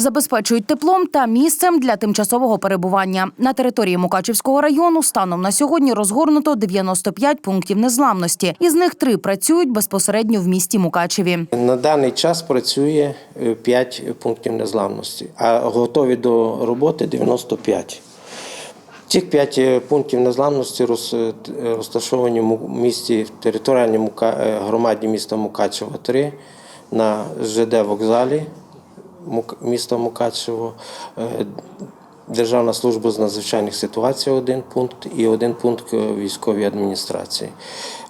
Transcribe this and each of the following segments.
Забезпечують теплом та місцем для тимчасового перебування. На території Мукачівського району станом на сьогодні розгорнуто 95 пунктів незламності. Із них три працюють безпосередньо в місті Мукачеві. На даний час працює 5 пунктів незламності, а готові до роботи 95. Цих 5 пунктів незламності розташовані в місті в територіальній е, громаді міста Мукачево 3 на ЖД вокзалі міста Мукачево. е, Державна служба з надзвичайних ситуацій один пункт і один пункт військовій адміністрації.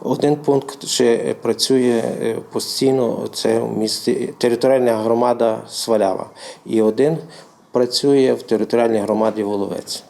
Один пункт ще працює е, постійно. Це в місті територіальна громада Свалява. І один працює в територіальній громаді Воловець.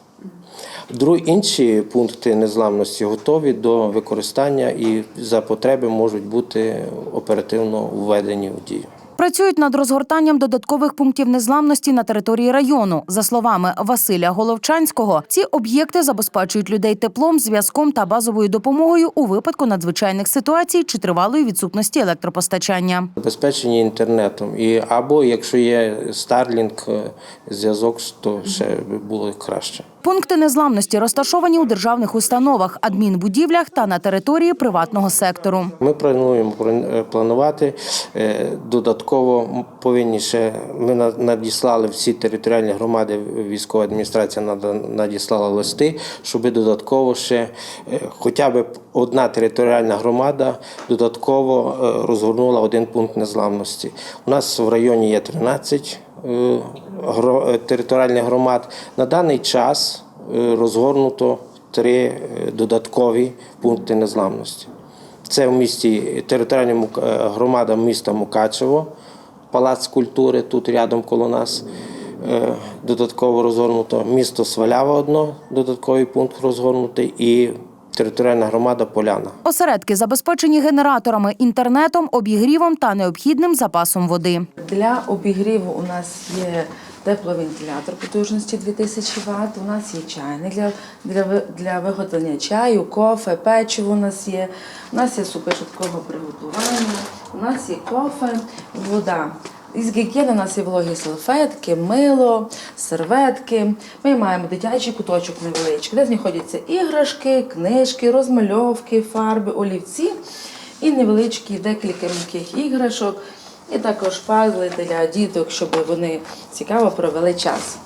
Другі інші пункти незламності готові до використання і за потреби можуть бути оперативно введені в дію. Працюють над розгортанням додаткових пунктів незламності на території району. За словами Василя Головчанського, ці об'єкти забезпечують людей теплом, зв'язком та базовою допомогою у випадку надзвичайних ситуацій чи тривалої відсутності електропостачання. Забезпечені інтернетом. І або якщо є Starlink е, зв'язок, то ще було краще. Пункти незламності розташовані у державних установах, адмінбудівлях та на території приватного сектору. Ми плануємо е, планувати е, додатково повинні ще. Ми надіслали всі територіальні громади. Військова адміністрація надіслала листи, щоб додатково ще е, хоча б одна територіальна громада додатково е, розгорнула один пункт незламності. У нас в районі є 13 е, територіальних громад. На даний час розгорнуто три додаткові пункти незламності. Це в місті територіальна Мук- е, громада міста Мукачево, Палац культури тут рядом коло нас. е, Додатково розгорнуто місто Свалява одно, додатковий пункт розгорнутий, і територіальна громада Поляна. Осередки забезпечені генераторами, інтернетом, обігрівом та необхідним запасом води. Для обігріву у нас є тепловентилятор потужності 2000 Вт, у нас є чайник для, для, для виготовлення чаю, кофе, печиво у нас є, у нас є супи швидкого приготування, у нас є кофе, вода. Із гігієни у нас є вологі салфетки, мило, серветки. Ми маємо дитячий куточок невеличкий, де знаходяться іграшки, книжки, розмальовки, фарби, олівці і невеличкі декілька м'яких іграшок, і також пазли для діток, щоб вони цікаво провели час.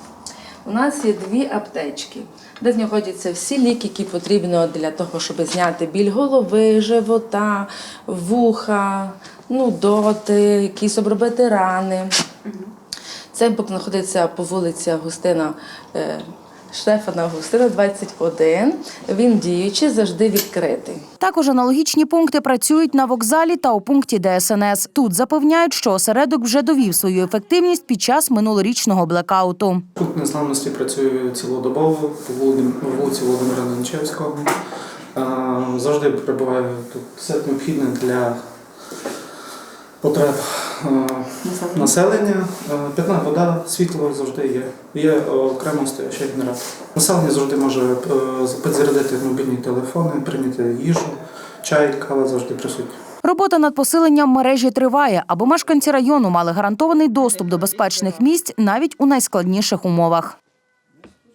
У нас є дві аптечки, де знаходяться всі ліки, які потрібно для того, щоб зняти біль голови, живота, вуха, нудоти, якісь обробити рани. Цей бок знаходиться по вулиці Августина. е, Штефана Августина, 21. Він діючий, завжди відкритий. Також аналогічні пункти працюють на вокзалі та у пункті ДСНС. Тут запевняють, що осередок вже довів свою ефективність під час минулорічного блекауту. Пункт незламності працює цілодобово по вулиці, Володимира Ланчевського. Е, Завжди прибуває тут все необхідне для потреб е, населення. Е, Питна вода, світло завжди є. Є е, окремо стоячий генератор. Населення завжди може підзарядити мобільні телефони, прийняти їжу, чай, кава завжди присутні. Робота над посиленням мережі триває, аби мешканці району мали гарантований доступ до безпечних місць навіть у найскладніших умовах.